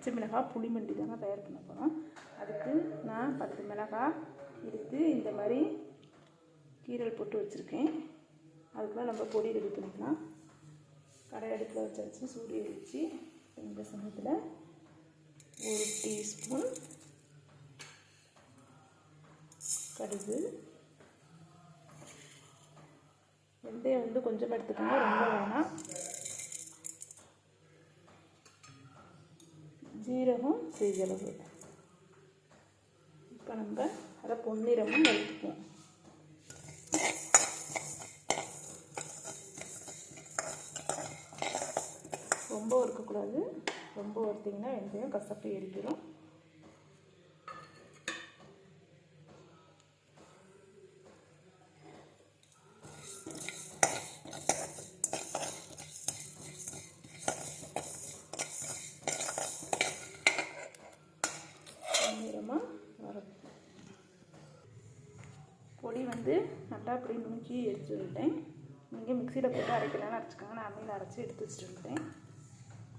பச்சை மிளகாய் புளி மண்டி தாங்க தயார் பண்ண போகிறோம் அதுக்கு நான் பத்து மிளகாய் எடுத்து இந்த மாதிரி கீரல் போட்டு வச்சுருக்கேன். அதுக்குள்ள நம்ம பொடி ரெடி பண்ணிக்கலாம். கடை அடுப்பில் வச்சாச்சு சூடு எரிச்சு இந்த சமயத்தில் ஒரு டீஸ்பூன் கடுகு. வெந்தயம் வந்து கொஞ்சம் எடுத்துக்கோங்க ரொம்ப வேணாம். ஜீரகம் சிறிதளவு. இப்போ நம்ம அதை பொன்னிறமும் வறுத்துக்குவோம் ரொம்ப வறுக்கக்கூடாது ரொம்ப வறுத்திங்கன்னா வெந்தயம் கசப்பு எரிக்கிறோம் பொன்னிறமாக வரும் பொடி வந்து போட்டு அப்படி நுணுக்கி எடுத்து விட்டேன் நீங்கள் மிக்சியில் போட்டு அரைக்கலாம்னு அரைச்சிக்கோங்க. நான் அம்மியில் அரைச்சி எடுத்து வச்சுட்டு வந்துட்டேன்.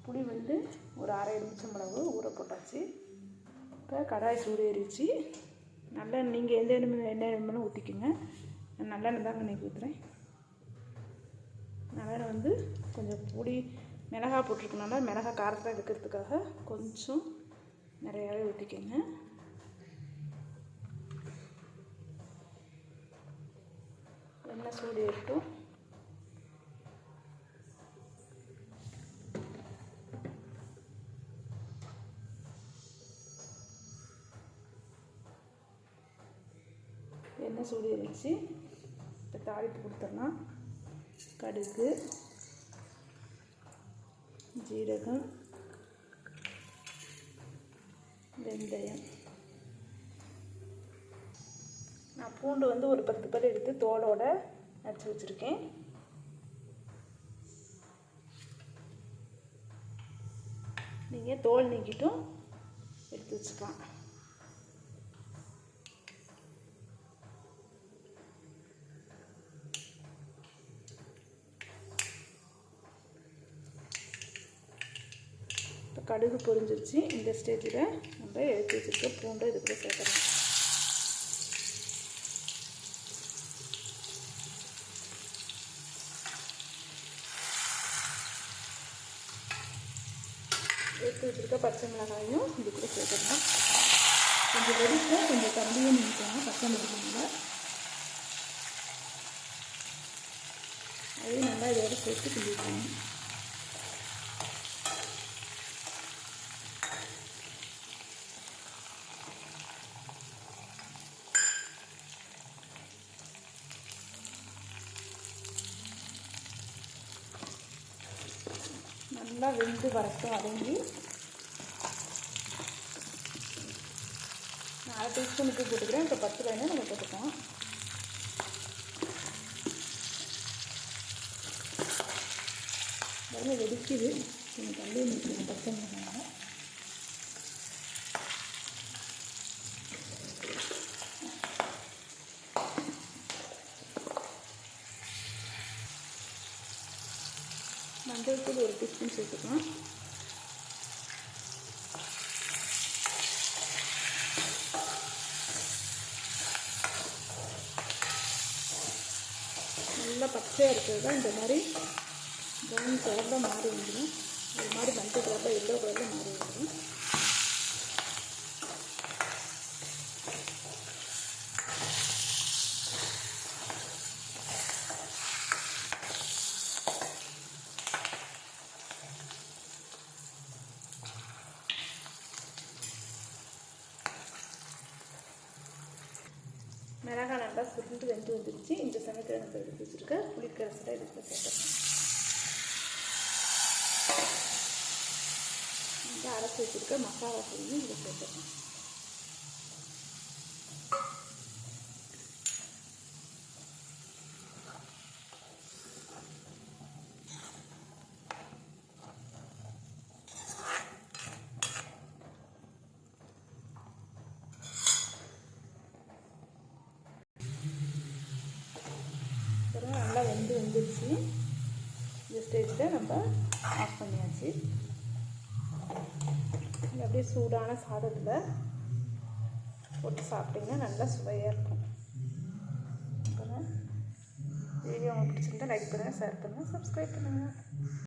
புளி வந்து ஒரு அரை நிமிஷம் அளவு ஊற போட்டாச்சு. இப்போ கடாய் சூடு ஏறிச்சு நல்லெண்ணெய் நீங்கள் எந்த எண்ணெய் எண்ணெய் வேணுமாலும் ஊற்றிக்கோங்க நான் நல்லெண்ணெய் தாங்க இன்றைக்கி ஊற்றுறேன் நல்லெண்ணெய் வந்து கொஞ்சம் பொடி மிளகாய் போட்டிருக்கனால மிளகா காரத்தை எடுக்கிறதுக்காக கொஞ்சம் நிறையாவே ஊற்றிக்கோங்க எண்ணெய் சூடு ஏறட்டும் எண்ணெய் சூடு இருந்துச்சு இப்போ தாளிப்பு கொடுத்துடலாம். கடுகு ஜீரகம் வெந்தயம். நான் பூண்டு வந்து ஒரு பத்து பல் எடுத்து தோலோட நச்சு வச்சுருக்கேன். நீங்கள் தோல் நீக்கிட்டும் எடுத்து வச்சுக்கலாம். இப்போ கடுகு பொரிஞ்சிருச்சு. இந்த ஸ்டேஜில் நம்ம எடுத்து வச்சுருக்க பூண்டை இதுக்குள்ளே சேர்க்கலாம். எடுத்து வச்சுருக்க பச்சை மிளகாயும் இது கூட சேர்த்துடலாம். கொஞ்சம் வெடிக்க கொஞ்சம் தம்பியும் நினைக்கணும் பச்சை மிளகாயில் அதையும் நல்லா இதோட சேர்த்து கிண்டிக்கலாம் நல்லா வெந்து வரட்டும் அடங்கி. நான் அரை டீஸ்பூன் உப்பு போட்டுக்கிறேன். இப்போ பத்து ரூபாய் நம்ம போட்டுக்கோம் வெடிக்குது. நீங்கள் தள்ளி நிற்கணும் பச்சை மிளகாய் மஞ்சள் தூள் ஒரு டீஸ்பூன் சேர்த்துக்கலாம் நல்லா பச்சையாக இருக்கிறது தான் இந்த மாதிரி. ப்ரௌன் கலரில் மாறி வந்துடும் ஒரு மாதிரி மஞ்சள் கலரில் எல்லோ கலரில் மாறி வந்துடும் மிளகாய் நல்லா சுருண்டு வெந்து இந்த சமயத்தில் நம்ம எடுத்து வச்சுருக்க புளிக்கரசலை எடுத்து சேர்த்துக்கலாம் இந்த அரைச்சி வச்சுருக்க மசாலா பொடியும் இதை சேர்த்துக்கலாம். அப்புறம் நல்லா வெந்து வந்துருச்சு. இந்த ஸ்டேஜில் நம்ம ஆஃப் பண்ணியாச்சு. அப்படியே சூடான சாதத்தில் போட்டு சாப்பிட்டிங்கன்னா நல்லா சுவையாக இருக்கும். அப்புறம் வீடியோ உங்களுக்கு பிடிச்சிருந்தா லைக் பண்ணுங்கள் ஷேர் பண்ணுங்கள் சப்ஸ்கிரைப் பண்ணுங்கள்